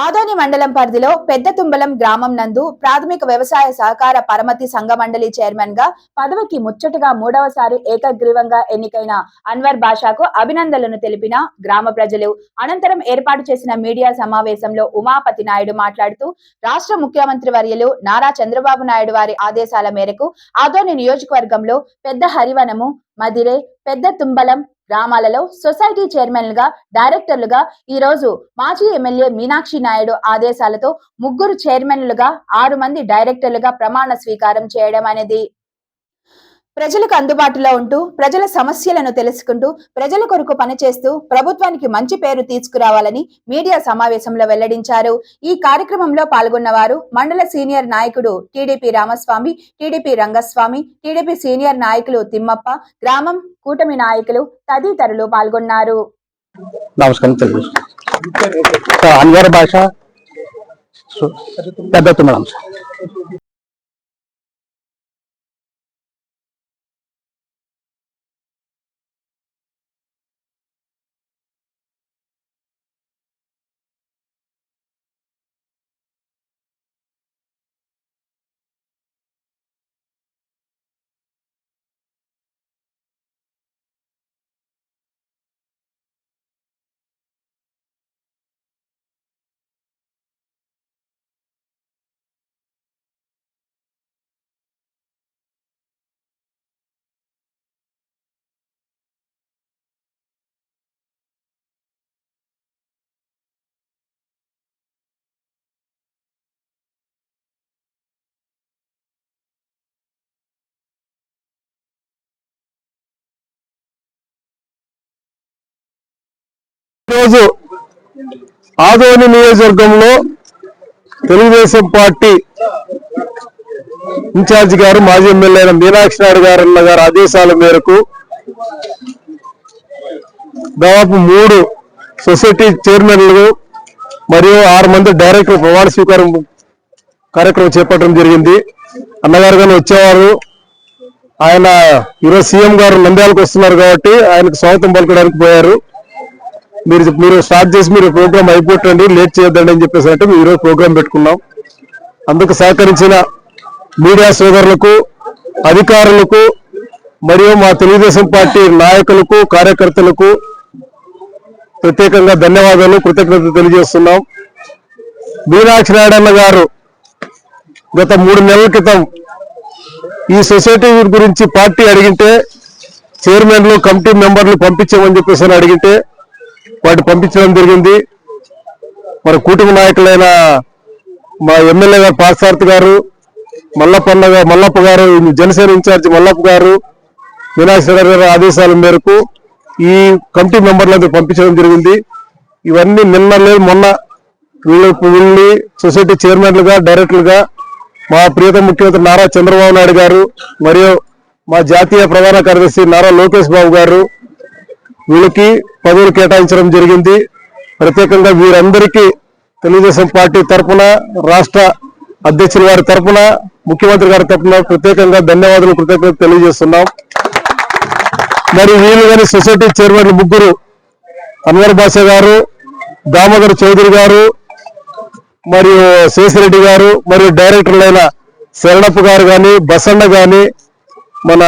ఆదోని మండలం పరిధిలో పెద్ద తుంబలం గ్రామం నందు ప్రాథమిక వ్యవసాయ సహకార పరమతి సంఘ మండలి చైర్మన్గా పదవికి ముచ్చటగా మూడవసారి ఏకగ్రీవంగా ఎన్నికైన అన్వర్ బాషాకు అభినందనలు తెలిపిన గ్రామ ప్రజలు. అనంతరం ఏర్పాటు చేసిన మీడియా సమావేశంలో ఉమాపతి నాయుడు మాట్లాడుతూ రాష్ట్ర ముఖ్యమంత్రి వర్యులు నారా చంద్రబాబు నాయుడు వారి ఆదేశాల మేరకు ఆదోని నియోజకవర్గంలో పెద్ద హరివనము మదిరే పెద్ద తుంబలం గ్రామాలలో సొసైటీ చైర్మన్లుగా డైరెక్టర్లుగా ఈ రోజు మాజీ ఎమ్మెల్యే మీనాక్షి నాయుడు ఆదేశాలతో ముగ్గురు చైర్మన్లుగా ఆరు మంది డైరెక్టర్లుగా ప్రమాణ స్వీకారం చేయడం అనేది ప్రజలకు అందుబాటులో ఉంటూ ప్రజల సమస్యలను తెలుసుకుంటూ ప్రజల కొరకు పనిచేస్తూ ప్రభుత్వానికి మంచి పేరు తీసుకురావాలని మీడియా సమావేశంలో వెల్లడించారు. ఈ కార్యక్రమంలో పాల్గొన్న వారు మండల సీనియర్ నాయకుడు TDP Ramaswamy TDP Rangaswamy TDP senior నాయకులు తిమ్మప్ప గ్రామం కూటమి నాయకులు తదితరులు పాల్గొన్నారు. నమస్కారం అన్వర్ భాష పెద్ద ఈరోజు ఆదోని నియోజకవర్గంలో తెలుగుదేశం పార్టీ ఇన్ఛార్జి గారు మాజీ ఎమ్మెల్యే అయిన మీనాక్షి నాయుడు గారు అన్న గారి ఆదేశాల మేరకు దాదాపు మూడు సొసైటీ చైర్మన్లు మరియు ఆరు మంది డైరెక్టర్ ప్రమాణ స్వీకారం కార్యక్రమం చేపట్టడం జరిగింది. అన్నగారు కానీ వచ్చేవారు. ఆయన ఈరోజు సీఎం గారు నంద్యాలకు వస్తున్నారు కాబట్టి ఆయనకు స్వాగతం పలకడానికి పోయారు. మీరు మీరు స్టార్ట్ చేసి మీరు ప్రోగ్రామ్ అయిపోట్టండి లేట్ చేయొద్దండి అని చెప్పేసి అంటే మేము ఈరోజు ప్రోగ్రామ్ పెట్టుకున్నాం. అందుకు సహకరించిన మీడియా సోదరులకు అధికారులకు మరియు మా తెలుగుదేశం పార్టీ నాయకులకు కార్యకర్తలకు ప్రత్యేకంగా ధన్యవాదాలు కృతజ్ఞతలు తెలియజేస్తున్నాం. మీనాక్షి నాయుడన్న గారు గత మూడు నెలల క్రితం ఈ సొసైటీ గురించి పార్టీ అడిగింటే చైర్మన్లు కమిటీ మెంబర్లు పంపించమని చెప్పేసి అని వాటిని వాటి పంపించడం జరిగింది. మరి కూటమి నాయకులైన మా ఎమ్మెల్యే గారు పార్సార్థి గారు మల్లప్పన్న మల్లప్ప గారు జనసేన ఇన్ఛార్జ్ మల్లప్ప గారు మీనాక్షి గారి ఆదేశాల మేరకు ఈ కమిటీ మెంబర్లందరూ పంపించడం జరిగింది. ఇవన్నీ నిన్న లేదు మొన్న వీళ్ళు వీళ్ళని సొసైటీ చైర్మన్లుగా డైరెక్టర్లుగా మా ప్రియత ముఖ్యమంత్రి నారా చంద్రబాబు నాయుడు గారు మరియు మా జాతీయ ప్రధాన కార్యదర్శి నారా లోకేష్ బాబు గారు వీళ్ళకి పదవులు కేటాయించడం జరిగింది. ప్రత్యేకంగా వీరందరికీ తెలుగుదేశం పార్టీ తరఫున రాష్ట్ర అధ్యక్షుల వారి తరఫున ముఖ్యమంత్రి గారి తరఫున ప్రత్యేకంగా ధన్యవాదాలు కృతజ్ఞత తెలియజేస్తున్నాం. మరి వీళ్ళు కానీ సొసైటీ చైర్మన్ ముగ్గురు అన్వర్ బాషా గారు దామోదర్ చౌదరి గారు మరియు శేషిరెడ్డి గారు మరియు డైరెక్టర్లైన శరణప్ప గారు కానీ బసన్న గాని మన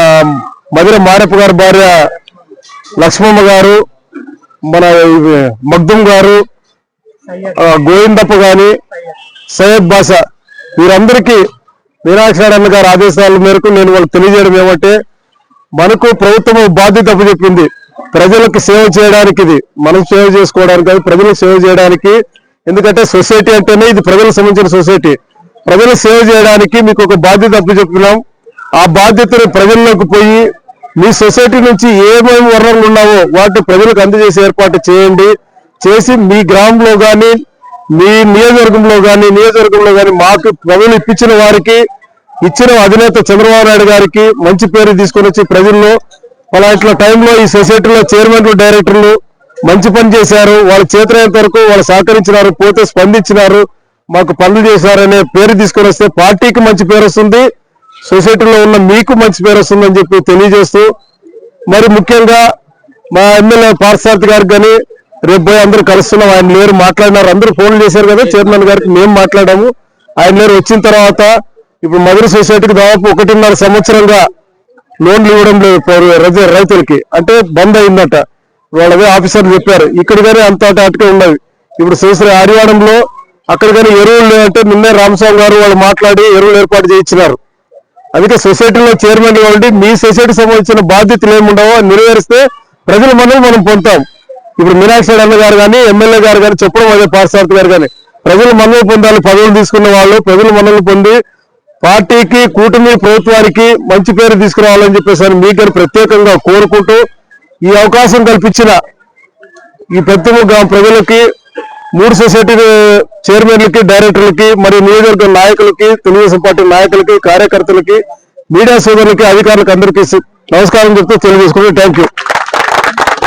మధుర మారప్ప గారి భార్య లక్ష్మమ్మ గారు మన ఇవి గారు గోవిందప్ప గాని సయ్యద్ బాషా వీరందరికీ మీనాక్షి గారి ఆదేశాల మేరకు నేను వాళ్ళు తెలియజేయడం ఏమంటే మనకు ప్రభుత్వం బాధ్యత చెప్పింది ప్రజలకు సేవ చేయడానికి ఇది. మనం సేవ చేసుకోవడానికి కాదు ప్రజలకు సేవ చేయడానికి. ఎందుకంటే సొసైటీ అంటేనే ఇది ప్రజలకు సంబంధించిన సొసైటీ. ప్రజలకు సేవ చేయడానికి మీకు ఒక బాధ్యత అప్పచెప్తున్నాం ఆ బాధ్యతను ప్రజల్లోకి పోయి మీ సొసైటీ నుంచి ఏమేమి వనరులు ఉన్నావో వాటిని ప్రజలకు అందజేసే ఏర్పాటు చేయండి. చేసి మీ గ్రామంలో కానీ మీ నియోజకవర్గంలో కానీ నియోజకవర్గంలో కానీ మాకు ప్రజలు ఇప్పించిన వారికి ఇచ్చిన అధినేత చంద్రబాబు నాయుడు గారికి మంచి పేరు తీసుకొని వచ్చి ప్రజల్లో అలాంటి టైంలో ఈ సొసైటీలో చైర్మన్లు డైరెక్టర్లు మంచి పని చేశారు. వాళ్ళ చేతులైనంత వరకు వాళ్ళు సహకరించినారు పోతే స్పందించినారు మాకు పనులు చేశారనే పేరు తీసుకొని వస్తే పార్టీకి మంచి పేరు వస్తుంది. సొసైటీలో ఉన్న మీకు మంచి పేరు వస్తుందని చెప్పి తెలియజేస్తూ మరి ముఖ్యంగా మా ఎమ్మెల్యే పార్సార్థి గారికి కానీ రేపు పోయి అందరూ కలుస్తున్నాం ఆయన లేరు మాట్లాడినారు అందరూ ఫోన్లు చేశారు కదా చైర్మన్ గారికి మేము మాట్లాడాము. ఆయన లేరు వచ్చిన తర్వాత ఇప్పుడు మధుర సొసైటీకి దాదాపు ఒకటిన్నర సంవత్సరంగా లోన్లు ఇవ్వడం లేదు రైతులకి. అంటే బంద్ అయిందట. వాళ్ళదే ఆఫీసర్లు చెప్పారు. ఇక్కడ కానీ అంత అటు అటుకే ఉన్నది ఇప్పుడు శ్రీశ్రీ ఆర్యాడంలో అక్కడ కానీ ఎరువులు లేవంటే నిన్నే రామస్వామి గారు వాళ్ళు మాట్లాడి ఎరువులు ఏర్పాటు చేయించినారు. అందుకే సొసైటీలో చైర్మన్గా ఉండి మీ సొసైటీ సంబంధించిన బాధ్యతలు ఏముండవో నెరవేరిస్తే ప్రజల మనం మనం పొందుతాం. ఇప్పుడు మీనాక్షి అన్న గారు కానీ ఎమ్మెల్యే గారు కానీ చెప్పడం అదే పార్సార్థి గారు కానీ ప్రజలు మనల్ని పొందాలి పదవులు తీసుకున్న వాళ్ళు ప్రజలు మనల్ని పొంది పార్టీకి కూటమి ప్రభుత్వానికి మంచి పేరు తీసుకురావాలని చెప్పేసి అని మీకు ప్రత్యేకంగా కోరుకుంటూ ఈ అవకాశం కల్పించిన ఈ ప్రతి గ్రామ ప్రజలకి మూడు సొసైటీ చైర్మన్లకి డైరెక్టర్లకి మరియు నియోజకవర్గ నాయకులకి తెలుగుదేశం పార్టీ నాయకులకి కార్యకర్తలకి మీడియా సోదరులకి అధికారులకు అందరికీ నమస్కారం చెప్తూ తెలియజేసుకుంటూ థ్యాంక్ యూ